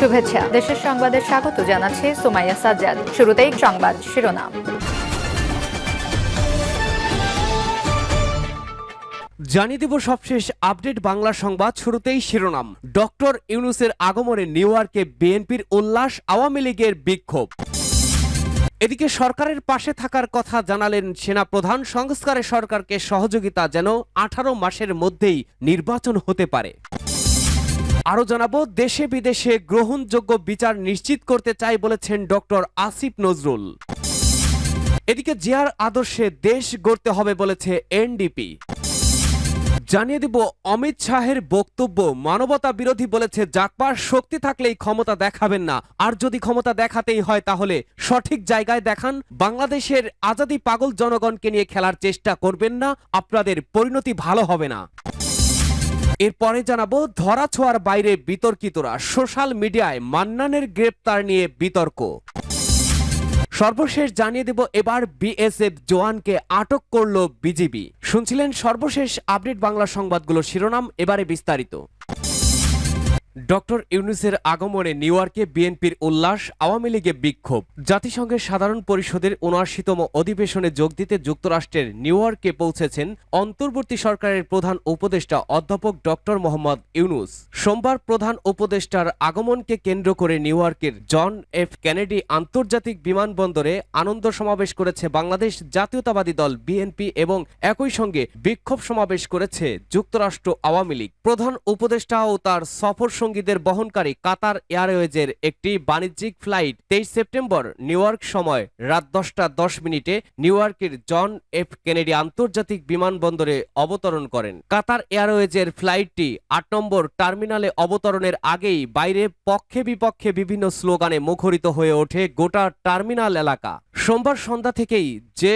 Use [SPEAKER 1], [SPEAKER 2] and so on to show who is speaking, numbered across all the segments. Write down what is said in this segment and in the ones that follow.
[SPEAKER 1] শুভেচ্ছা দেশের সংবাদে স্বাগত জানাচ্ছে সোমাইয়া সাজ্জাদ শুরুতেই সংবাদ শিরোনাম
[SPEAKER 2] জানিয়ে দেব সবশেষ আপডেট বাংলা সংবাদ শুরুতেই শিরোনাম ডক্টর ইউনুসের আগমনে নিউ ইয়র্কে বিএনপির উল্লাস আওয়ামী লীগের বিক্ষোভ এদিকে সরকারের পাশে থাকার কথা জানালেন সেনা প্রধান সংস্কারে সরকারকে সহযোগিতা যেন আঠারো মাসের মধ্যেই নির্বাচন হতে পারে আরও জানাবো দেশে বিদেশে গ্রহণযোগ্য বিচার নিশ্চিত করতে চাই বলেছেন ডক্টর আসিফ নজরুল এদিকে জিয়ার আদর্শে দেশ গড়তে হবে বলেছে এনডিপি জানিয়ে দিব অমিত শাহের বক্তব্য মানবতা বিরোধী বলেছে জাকপার শক্তি থাকলেই ক্ষমতা দেখাবেন না আর যদি ক্ষমতা দেখাতেই হয় তাহলে সঠিক জায়গায় দেখান বাংলাদেশের আজাদি পাগল জনগণকে নিয়ে খেলার চেষ্টা করবেন না আপনাদের পরিণতি ভালো হবে না এরপরে জানাবো ধরাছোঁয়ার বাইরে বিতর্কিতরা সোশ্যাল মিডিয়ায় মান্নানের গ্রেপ্তার নিয়ে বিতর্ক সর্বশেষ জানিয়ে দেব এবার বিএসএফ জওয়ানকে আটক করল বিজিবি শুনছিলেন সর্বশেষ আপডেট বাংলা সংবাদগুলো শিরোনাম এবারে বিস্তারিত ডক্টর ইউনুসের আগমনে নিউ ইয়র্কে বিএনপির উল্লাস আওয়ামী লীগে বিক্ষোভ জাতিসংঘের সাধারণ পরিষদের উনআশিতম অধিবেশনে যোগ দিতে যুক্তরাষ্ট্রের নিউ ইয়র্কে পৌঁছেছেন অন্তর্বর্তী সরকারের প্রধান উপদেষ্টা অধ্যাপক ডক্টর মোহাম্মদ ইউনুস সোমবার প্রধান উপদেষ্টার আগমনকে কেন্দ্র করে নিউ ইয়র্কের জন এফ কেনেডি আন্তর্জাতিক বিমানবন্দরে আনন্দ সমাবেশ করেছে বাংলাদেশ জাতীয়তাবাদী দল বিএনপি এবং একই সঙ্গে বিক্ষোভ সমাবেশ করেছে যুক্তরাষ্ট্র আওয়ামী লীগ প্রধান উপদেষ্টা ও তার সফর সঙ্গীদের বহনকারী কাতার এয়ারওয়েজের একটি বাণিজ্যিক ফ্লাইট তেইশ সেপ্টেম্বর নিউ সময় রাত দশটা দশ মিনিটে নিউ ইয়র্কের জন এফ কেনেডি আন্তর্জাতিক বিমানবন্দরে অবতরণ করেন কাতার এয়ারওয়েজের ফ্লাইটটি আট নম্বর টার্মিনালে অবতরণের আগেই বাইরে পক্ষে বিপক্ষে বিভিন্ন স্লোগানে মুখরিত হয়ে ওঠে গোটা টার্মিনাল এলাকা সোমবার সন্ধ্যা থেকেই যে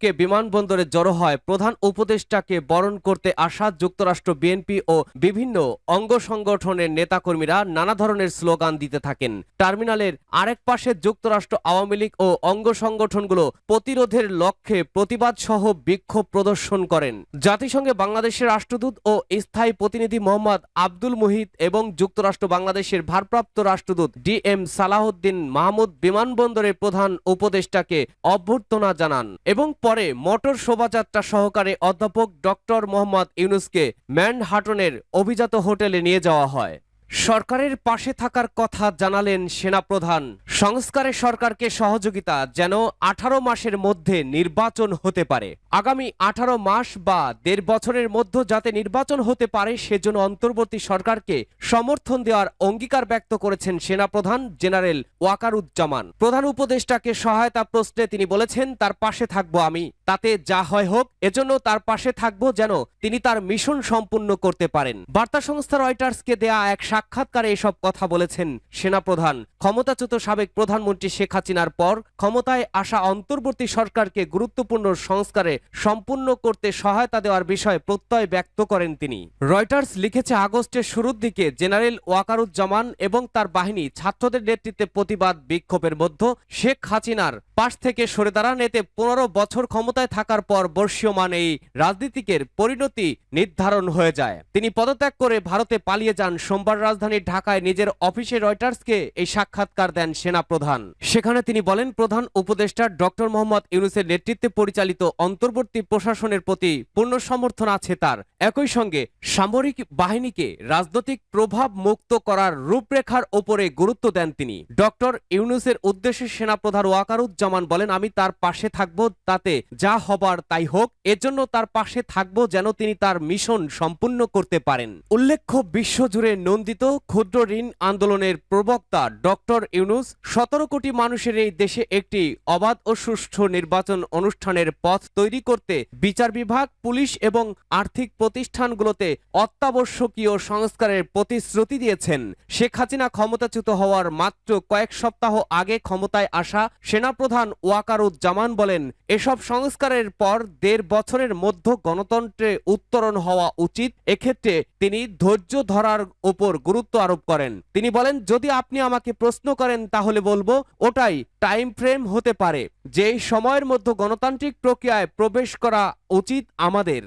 [SPEAKER 2] কে বিমানবন্দরে জড়ো হয় প্রধান উপদেষ্টাকে বরণ করতে আসা যুক্তরাষ্ট্র বিএনপি ও বিভিন্ন অঙ্গ সংগঠনের নেতাকর্মীরা নানা ধরনের স্লোগান দিতে থাকেন টার্মিনালের আরেক পাশে যুক্তরাষ্ট্র আওয়ামী লীগ ও অঙ্গ সংগঠনগুলো প্রতিরোধের লক্ষ্যে প্রতিবাদ সহ বিক্ষোভ প্রদর্শন করেন জাতিসংঘে বাংলাদেশের রাষ্ট্রদূত ও স্থায়ী প্রতিনিধি মোহাম্মদ আব্দুল মুহিত এবং যুক্তরাষ্ট্র বাংলাদেশের ভারপ্রাপ্ত রাষ্ট্রদূত ডি এম সালাহউদ্দিন মাহমুদ বিমানবন্দরের প্রধান উপদেষ্টাকে অভ্যর্থনা জানান এবং পরে মোটর শোভাযাত্রা সহকারে অধ্যাপক ডক্টর মোহাম্মদ ইউনুসকে ম্যানহাটনের অভিজাত হোটেলে নিয়ে যাওয়া হয় সরকারের পাশে থাকার কথা জানালেন সেনাপ্রধান সংস্কারে সরকারকে সহযোগিতা যেন আঠারো মাসের মধ্যে নির্বাচন হতে পারে আগামী আঠারো মাস বা দেড় বছরের মধ্যে যাতে নির্বাচন হতে পারে সেজন্য অন্তর্বর্তী সরকারকে সমর্থন দেওয়ার অঙ্গীকার ব্যক্ত করেছেন সেনাপ্রধান জেনারেল ওয়াকারুজ্জামান প্রধান উপদেষ্টাকে সহায়তা প্রশ্নে তিনি বলেছেন তার পাশে থাকব আমি তাতে যা হয় হোক এজন্য তার পাশে থাকব যেন তিনি তার মিশন সম্পূর্ণ করতে পারেন বার্তা সংস্থা রয়টার্সকে দেয়া এক সাক্ষাৎকারে এসব কথা বলেছেন সেনাপ্রধান ক্ষমতাচ্যুত সাবেক প্রধানমন্ত্রী শেখ হাসিনার পর ক্ষমতায় আসা অন্তর্বর্তী সরকারকে গুরুত্বপূর্ণ সংস্কারে সম্পূর্ণ করতে সহায়তা দেওয়ার বিষয়ে প্রত্যয় ব্যক্ত করেন তিনি রয়টার্স লিখেছে আগস্টের শুরুর দিকে জেনারেল ওয়াকারুজ্জামান এবং তার বাহিনী ছাত্রদের নেতৃত্বে প্রতিবাদ বিক্ষোভের মধ্যে শেখ হাসিনার পাশ থেকে সরে দাঁড়ান এতে পনেরো বছর ক্ষমতায় থাকার পর বর্ষীয়মান এই রাজনীতিকের পরিণতি নির্ধারণ হয়ে যায় তিনি পদত্যাগ করে ভারতে পালিয়ে যান সোমবার রাজধানী ঢাকায় নিজের অফিসে রয়টার্সকে এই সাক্ষাৎকার দেন সেনা প্রধান সেখানে তিনি বলেন প্রধান উপদেষ্টা ডক্টর মোহাম্মদ ইউনুসের নেতৃত্বে পরিচালিত অন্তর্বর্তী প্রশাসনের প্রতি পূর্ণ সমর্থন আছে তার একই সঙ্গে সামরিক বাহিনীকে রাজনৈতিক প্রভাব মুক্ত করার রূপরেখার ওপরে গুরুত্ব দেন তিনি ডক্টর ইউনুসের উদ্দেশ্যে সেনাপ্রধান ওয়াকারুজ্জামান বলেন আমি তার পাশে থাকব তাতে যা হবার তাই হোক এজন্য তার পাশে থাকব যেন তিনি তার মিশন সম্পূর্ণ করতে পারেন উল্লেখ্য বিশ্বজুড়ে নন্দিত ক্ষুদ্র ঋণ আন্দোলনের প্রবক্তা ডক্টর ইউনুস সতেরো কোটি মানুষের এই দেশে একটি অবাধ ও সুষ্ঠু নির্বাচন অনুষ্ঠানের পথ তৈরি করতে বিচার বিভাগ পুলিশ এবং আর্থিক প্রতিষ্ঠানগুলোতে অত্যাবশ্যকীয় সংস্কারের প্রতিশ্রুতি দিয়েছেন শেখ হাসিনা ক্ষমতাচ্যুত হওয়ার মাত্র কয়েক সপ্তাহ আগে ক্ষমতায় আসা সেনাপ্রধান ওয়াকারুজ্জামান বলেন এসব সংস্কারের পর দেড় বছরের মধ্য গণতন্ত্রে উত্তরণ হওয়া উচিত এক্ষেত্রে তিনি ধৈর্য ধরার ওপর গুরুত্ব আরোপ করেন তিনি বলেন যদি আপনি আমাকে প্রশ্ন করেন তাহলে বলবো ওটাই টাইম ফ্রেম হতে পারে যে সময়ের মধ্যে গণতান্ত্রিক প্রক্রিয়ায় প্রবেশ করা উচিত আমাদের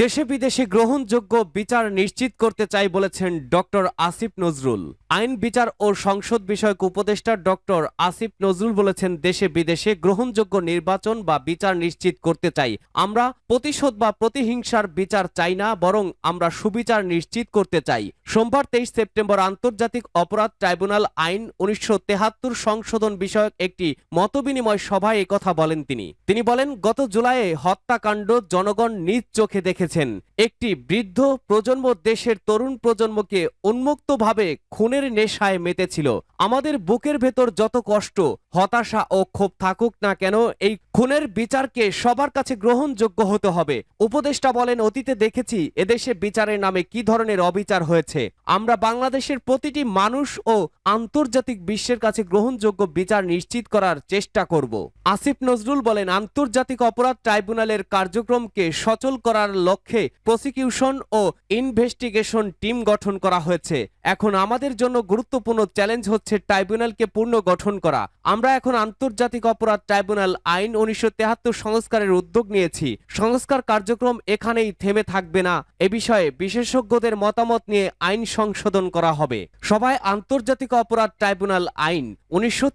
[SPEAKER 2] দেশে বিদেশে গ্রহণযোগ্য বিচার নিশ্চিত করতে চাই বলেছেন ডক্টর আসিফ নজরুল আইন বিচার ও সংসদ বিষয়ক উপদেষ্টা ডক্টর আসিফ নজরুল বলেছেন দেশে বিদেশে গ্রহণযোগ্য নির্বাচন বা বিচার নিশ্চিত করতে চাই আমরা প্রতিশোধ বা প্রতিহিংসার বিচার চাই না বরং আমরা সুবিচার নিশ্চিত করতে চাই সোমবার তেইশ সেপ্টেম্বর আন্তর্জাতিক অপরাধ ট্রাইব্যুনাল আইন উনিশশো সংশোধন বিষয়ক একটি মতবিনিময় সভায় কথা বলেন তিনি তিনি বলেন গত জুলাইয়ে হত্যাকাণ্ড জনগণ নিজ চোখে রেখেছেন একটি বৃদ্ধ প্রজন্ম দেশের তরুণ প্রজন্মকে উন্মুক্তভাবে খুনের নেশায় মেতেছিল আমাদের বুকের ভেতর যত কষ্ট হতাশা ও ক্ষোভ থাকুক না কেন এই খুনের বিচারকে সবার কাছে গ্রহণযোগ্য হতে হবে উপদেষ্টা বলেন অতীতে দেখেছি এদেশে বিচারের নামে কি ধরনের অবিচার হয়েছে আমরা বাংলাদেশের প্রতিটি মানুষ ও আন্তর্জাতিক বিশ্বের কাছে গ্রহণযোগ্য বিচার নিশ্চিত করার চেষ্টা করব আসিফ নজরুল বলেন আন্তর্জাতিক অপরাধ ট্রাইব্যুনালের কার্যক্রমকে সচল করার লক্ষ্যে প্রসিকিউশন ও ইনভেস্টিগেশন টিম গঠন করা হয়েছে এখন আমাদের জন্য গুরুত্বপূর্ণ চ্যালেঞ্জ হচ্ছে ট্রাইব্যুনালকে পূর্ণ গঠন করা আমরা এখন আন্তর্জাতিক অপরাধ ট্রাইব্যুনাল আইন উনিশশো সংস্কারের উদ্যোগ নিয়েছি সংস্কার কার্যক্রম এখানেই থেমে থাকবে না এ বিষয়ে বিশেষজ্ঞদের মতামত নিয়ে আইন সংশোধন করা হবে সভায় আন্তর্জাতিক অপরাধ ট্রাইব্যুনাল আইন উনিশশো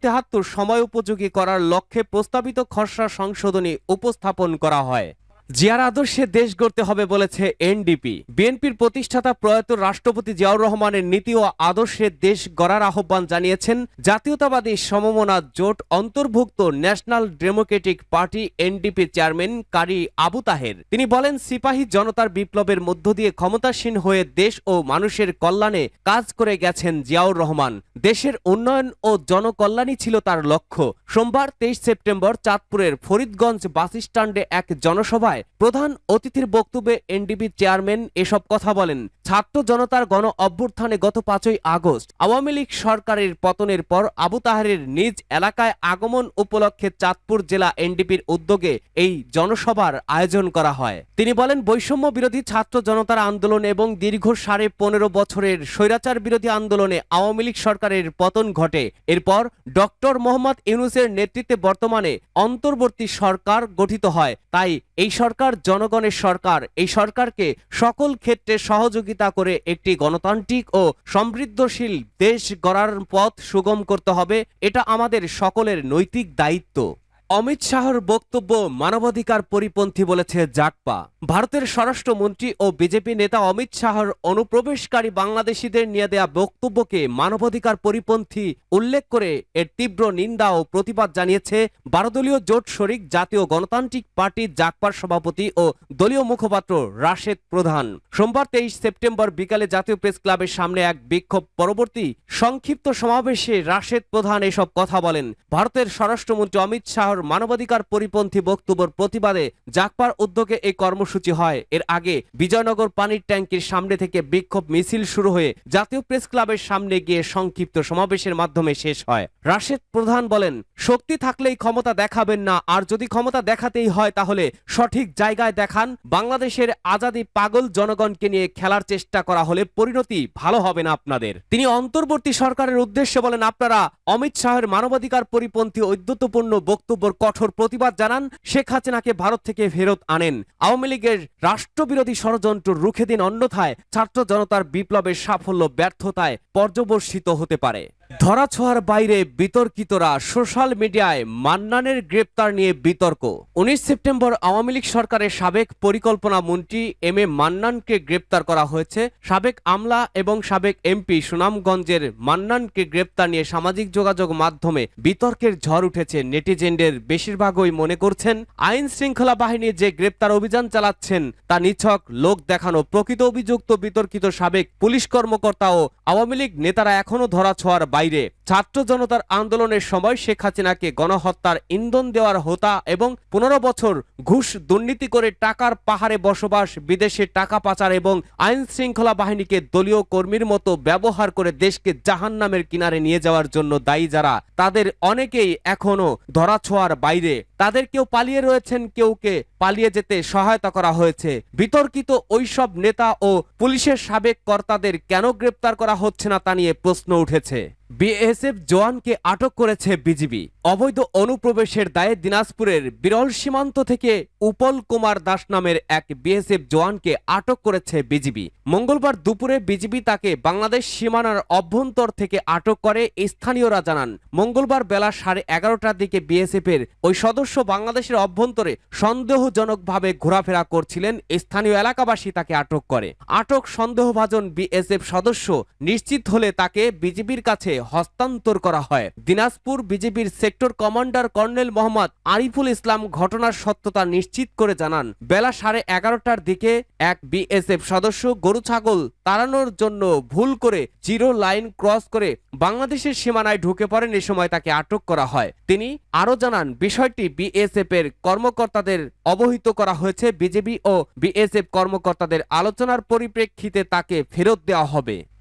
[SPEAKER 2] সময় উপযোগী করার লক্ষ্যে প্রস্তাবিত খসড়া সংশোধনী উপস্থাপন করা হয় জিয়ার আদর্শে দেশ গড়তে হবে বলেছে এনডিপি বিএনপির প্রতিষ্ঠাতা প্রয়াত রাষ্ট্রপতি জিয়াউর রহমানের নীতি ও আদর্শে দেশ গড়ার আহ্বান জানিয়েছেন জাতীয়তাবাদী সমমনা জোট অন্তর্ভুক্ত national democratic party NDP chairman কারি আবু তাহের তিনি বলেন সিপাহী জনতার বিপ্লবের মধ্য দিয়ে ক্ষমতাসীন হয়ে দেশ ও মানুষের কল্যাণে কাজ করে গেছেন জিয়াউর রহমান দেশের উন্নয়ন ও জনকল্যাণই ছিল তার লক্ষ্য সোমবার তেইশ সেপ্টেম্বর চাঁদপুরের ফরিদগঞ্জ বাসস্ট্যান্ডে এক জনসভায় সভায় প্রধান অতিথির বক্তব্যে এনডিবি চেয়ারম্যান এসব কথা বলেন ছাত্র জনতার গণ অভ্যুত্থানে গত পাঁচই আগস্ট আওয়ামী লীগ সরকারের পতনের পর আবু তাহারের নিজ এলাকায় আগমন উপলক্ষে চাঁদপুর জেলা এনডিপির উদ্যোগে এই জনসভার আয়োজন করা হয় তিনি বলেন বৈষম্য বিরোধী ছাত্র জনতার আন্দোলন এবং দীর্ঘ সাড়ে পনেরো বছরের স্বৈরাচার বিরোধী আন্দোলনে আওয়ামী লীগ সরকারের পতন ঘটে এরপর ডক্টর মোহাম্মদ ইউনুসের নেতৃত্বে বর্তমানে অন্তর্বর্তী সরকার গঠিত হয় তাই এই সরকার সরকার জনগণের সরকার এই সরকারকে সকল ক্ষেত্রে সহযোগিতা করে একটি গণতান্ত্রিক ও সমৃদ্ধশীল দেশ গড়ার পথ সুগম করতে হবে এটা আমাদের সকলের নৈতিক দায়িত্ব অমিত শাহর বক্তব্য মানবাধিকার পরিপন্থী বলেছে জাটপা ভারতের স্বরাষ্ট্রমন্ত্রী ও বিজেপি নেতা অমিত শাহর অনুপ্রবেশকারী বাংলাদেশিদের নিয়ে দেয়া বক্তব্যকে মানবাধিকার পরিপন্থী উল্লেখ করে এর তীব্র নিন্দা ও প্রতিবাদ জানিয়েছে বারদলীয় জোট শরিক জাতীয় গণতান্ত্রিক পার্টির জাকপার সভাপতি ও দলীয় মুখপাত্র রাশেদ প্রধান সোমবার তেইশ সেপ্টেম্বর বিকালে জাতীয় প্রেস ক্লাবের সামনে এক বিক্ষোভ পরবর্তী সংক্ষিপ্ত সমাবেশে রাশেদ প্রধান এসব কথা বলেন ভারতের স্বরাষ্ট্রমন্ত্রী অমিত শাহর মানবাধিকার পরিপন্থী বক্তব্যের প্রতিবাদে জাকপার উদ্যোগে এই কর্ম কর্মসূচি হয় এর আগে বিজয়নগর পানির ট্যাঙ্কের সামনে থেকে বিক্ষোভ মিছিল শুরু হয়ে জাতীয় প্রেস ক্লাবের সামনে গিয়ে সংক্ষিপ্ত সমাবেশের মাধ্যমে শেষ হয় রাশেদ প্রধান বলেন শক্তি থাকলেই ক্ষমতা দেখাবেন না আর যদি ক্ষমতা দেখাতেই হয় তাহলে সঠিক জায়গায় দেখান বাংলাদেশের আজাদি পাগল জনগণকে নিয়ে খেলার চেষ্টা করা হলে পরিণতি ভালো হবে না আপনাদের তিনি অন্তর্বর্তী সরকারের উদ্দেশ্যে বলেন আপনারা অমিত শাহের মানবাধিকার পরিপন্থী ঔদ্যত্যপূর্ণ বক্তব্যর কঠোর প্রতিবাদ জানান শেখ হাসিনাকে ভারত থেকে ফেরত আনেন আওয়ামী লীগের রাষ্ট্রবিরোধী ষড়যন্ত্র রুখে দিন অন্যথায় ছাত্র জনতার বিপ্লবের সাফল্য ব্যর্থতায় পর্যবসিত হতে পারে ধরা ধরাছোঁয়ার বাইরে বিতর্কিতরা সোশ্যাল মিডিয়ায় মান্নানের গ্রেপ্তার নিয়ে বিতর্ক উনিশ সেপ্টেম্বর আওয়ামী লীগ সরকারের সাবেক পরিকল্পনা মন্ত্রী এম এ মান্নানকে গ্রেপ্তার করা হয়েছে সাবেক আমলা এবং সাবেক এমপি সুনামগঞ্জের মান্নানকে গ্রেপ্তার নিয়ে সামাজিক যোগাযোগ মাধ্যমে বিতর্কের ঝড় উঠেছে নেটিজেনদের বেশিরভাগই মনে করছেন আইন শৃঙ্খলা বাহিনী যে গ্রেপ্তার অভিযান চালাচ্ছেন তা নিছক লোক দেখানো প্রকৃত অভিযুক্ত বিতর্কিত সাবেক পুলিশ কর্মকর্তা ও আওয়ামী লীগ নেতারা এখনও ধরা ধরাছোঁয়ার বাইরে ছাত্র জনতার আন্দোলনের সময় শেখ হাসিনাকে গণহত্যার ইন্ধন দেওয়ার হোতা এবং পনেরো বছর ঘুষ দুর্নীতি করে টাকার পাহাড়ে বসবাস বিদেশে টাকা পাচার এবং আইন শৃঙ্খলা বাহিনীকে দলীয় কর্মীর মতো ব্যবহার করে দেশকে জাহান নামের কিনারে নিয়ে যাওয়ার জন্য দায়ী যারা তাদের অনেকেই এখনও ধরাছোঁয়ার বাইরে তাদের কেউ পালিয়ে রয়েছেন কেউকে পালিয়ে যেতে সহায়তা করা হয়েছে বিতর্কিত ওইসব নেতা ও পুলিশের সাবেক কর্তাদের কেন গ্রেপ্তার করা হচ্ছে না তা নিয়ে প্রশ্ন উঠেছে বিএস বিএসএফ জওয়ানকে আটক করেছে বিজিবি অবৈধ অনুপ্রবেশের দায়ে দিনাজপুরের বিরল সীমান্ত থেকে উপল কুমার দাস নামের এক বিএসএফ জওয়ানকে আটক করেছে বিজিবি মঙ্গলবার দুপুরে বিজিবি তাকে বাংলাদেশ সীমানার অভ্যন্তর থেকে আটক করে স্থানীয়রা জানান মঙ্গলবার বেলা সাড়ে এগারোটার দিকে বিএসএফের ওই সদস্য বাংলাদেশের অভ্যন্তরে সন্দেহজনকভাবে ঘোরাফেরা করছিলেন স্থানীয় এলাকাবাসী তাকে আটক করে আটক সন্দেহভাজন বিএসএফ সদস্য নিশ্চিত হলে তাকে বিজিবির কাছে হস্তান্তর স্থানান্তর করা হয় দিনাজপুর বিজেপির sector commander colonel Mohammad Ariful Islam ঘটনার সত্যতা নিশ্চিত করে জানান বেলা সাড়ে এগারোটার দিকে এক বিএসএফ সদস্য গরু ছাগল তাড়ানোর জন্য ভুল করে জিরো লাইন ক্রস করে বাংলাদেশের সীমানায় ঢুকে পড়েন এ সময় তাকে আটক করা হয় তিনি আরও জানান বিষয়টি বিএসএফ এর কর্মকর্তাদের অবহিত করা হয়েছে বিজেপি ও বিএসএফ কর্মকর্তাদের আলোচনার পরিপ্রেক্ষিতে তাকে ফেরত দেওয়া হবে